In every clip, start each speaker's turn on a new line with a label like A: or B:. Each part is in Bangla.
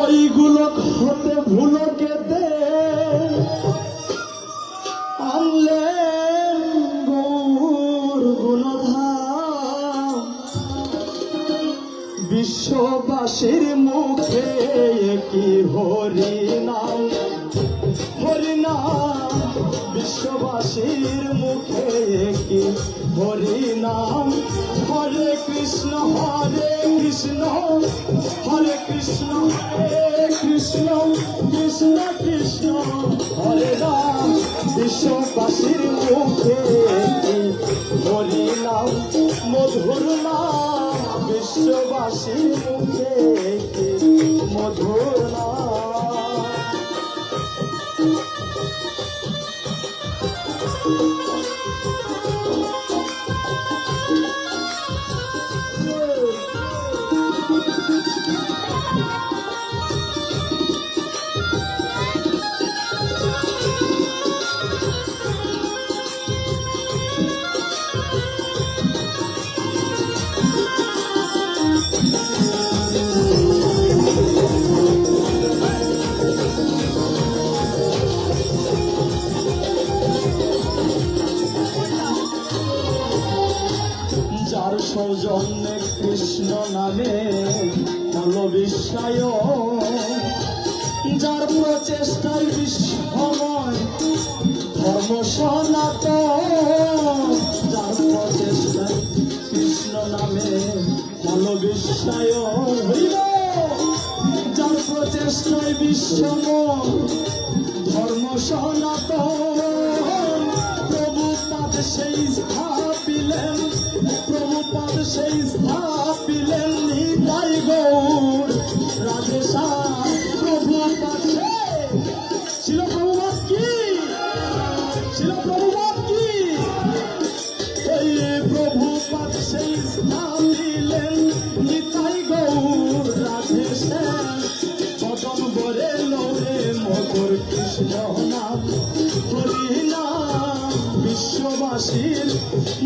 A: ওইগুলো হতে ভুলোকে দে আনলেন গৌর গুণধাম বিশ্ববাসীর মুখে কি হরিনাম। বিশ্ববাসীর মুখে কি হরিনাম। হরে কৃষ্ণ হরে কৃষ্ণ হরে কৃষ্ণ হরে কৃষ্ণ কৃষ্ণ কৃষ্ণ, হরে রাম। বিশ্ববাসীর মুখে কি হরিনাম, মধুর নাম। বিশ্ববাসীর মুখে যার সৌজন্যে কৃষ্ণ নামে হলো বিশ্বায় যার প্রচেষ্টায় বিশ্বময় ধর্ম সনাতন, যার প্রচেষ্টায় কৃষ্ণ নামে হলো বিশ্বায় যার প্রচেষ্টায় বিশ্বময় ধর্ম সনাতন প্রভুপাদ সেই স্থাপিলেন says,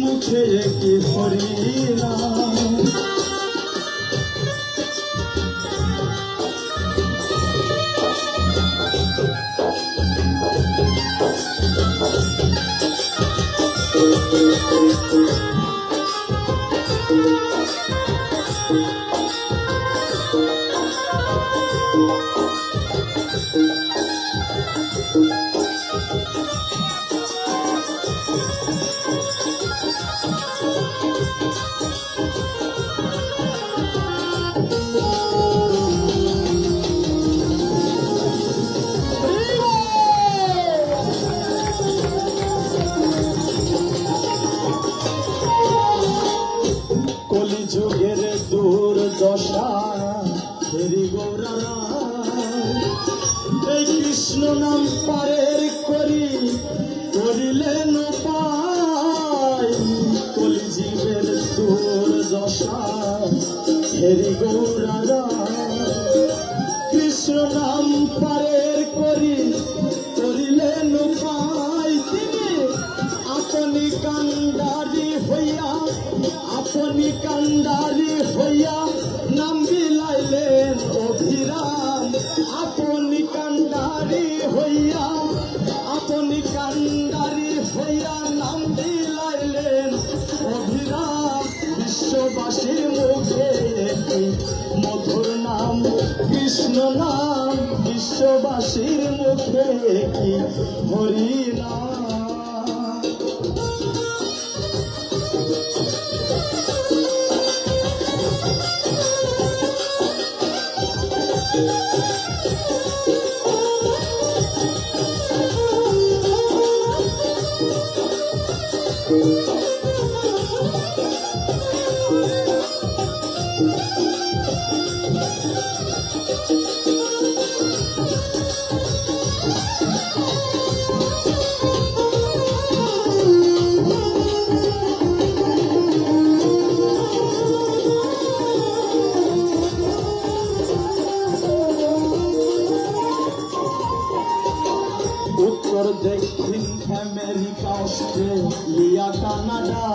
A: মুখে কি হরি নাম কলিযুগের দুর্দশা হেরি এই কৃষ্ণ নাম পারের করি, করিলেন উপায়। কলিযুগের দুর্দশা হেরি গৌরারা, কৃষ্ণ নাম পারের করি, করিলেন উপায়। তিনি আপনি কান্ডারি আপনি কান্ডারি হইয়া নাম বিলাইলেন অভিরাম। আপনি কান্ডারি হইয়া, আপনি কান্ডারি হইয়া নাম বিলাইলেন অভিরাম। বিশ্ববাসীর মুখে মধুর নাম, কৃষ্ণ নাম। বিশ্ববাসীর মুখে হরি নাম কানাডা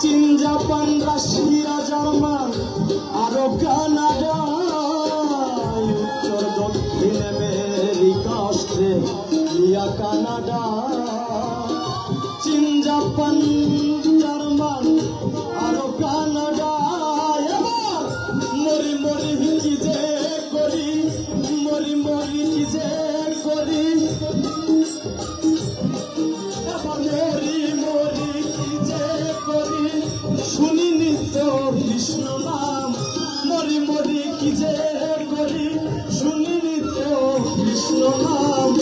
A: চীন জাপান রাশিয়া জার্মান আরও কানাডা উত্তর দক্ষিণ আমেরিকা অস্ট্রেলিয়া কানাডা। চীন জাপান কি যে করি শুনি নিত্য কৃষ্ণ নাম।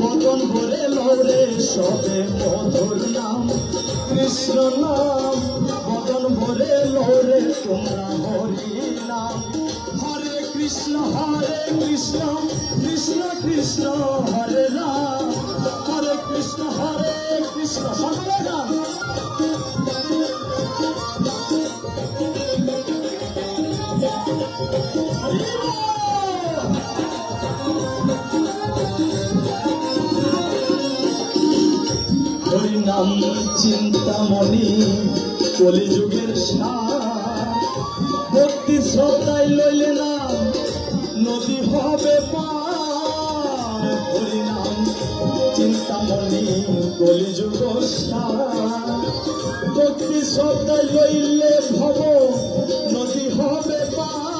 A: বদন ভরে লড়ে সবে মধুর নাম কৃষ্ণ নাম বদন ভরে লড়ে তোমরা হরি নাম হরে কৃষ্ণ হরে কৃষ্ণ কৃষ্ণ কৃষ্ণ, হরে রাম। হরে কৃষ্ণ হরে কৃষ্ণ হরি বল। হরিনাম চিন্তামণি, কলিযুগের ভক্তি শ্রদ্ধায় লইলে না নদী হবে হরিনাম চিন্তামণি কলিযুগ ভক্তি শ্রদ্ধায় লইলে ভব, নদী হবে নামে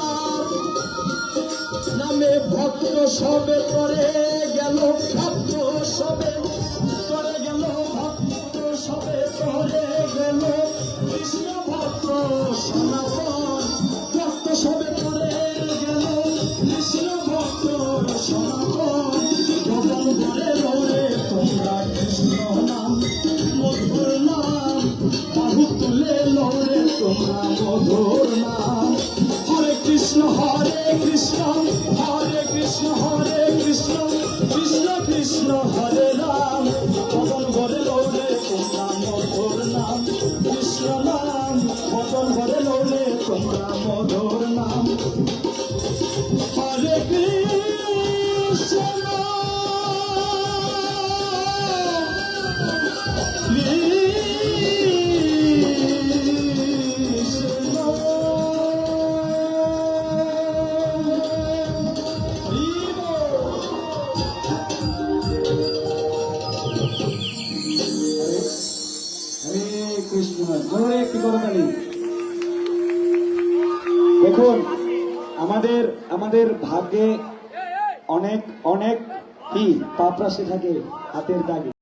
A: ভক্ত সবে করে গেল ভক্ত সবে করে গেল ভক্ত সবে করে গেল। কৃষ্ণ ভক্ত সনাতন, ভক্ত সবে করে গেল। কৃষ্ণ ভক্ত সনাতন, ভগবান বলে তোমরা কৃষ্ণ নাম। তোমরা মধুর নাম। হরে কৃষ্ণ। হরে কৃষ্ণ।
B: জোরে একটি করতালি আমাদের আমাদের ভাগ্যে অনেক অনেক কি পাপরাশি থাকে হাতের দাগে।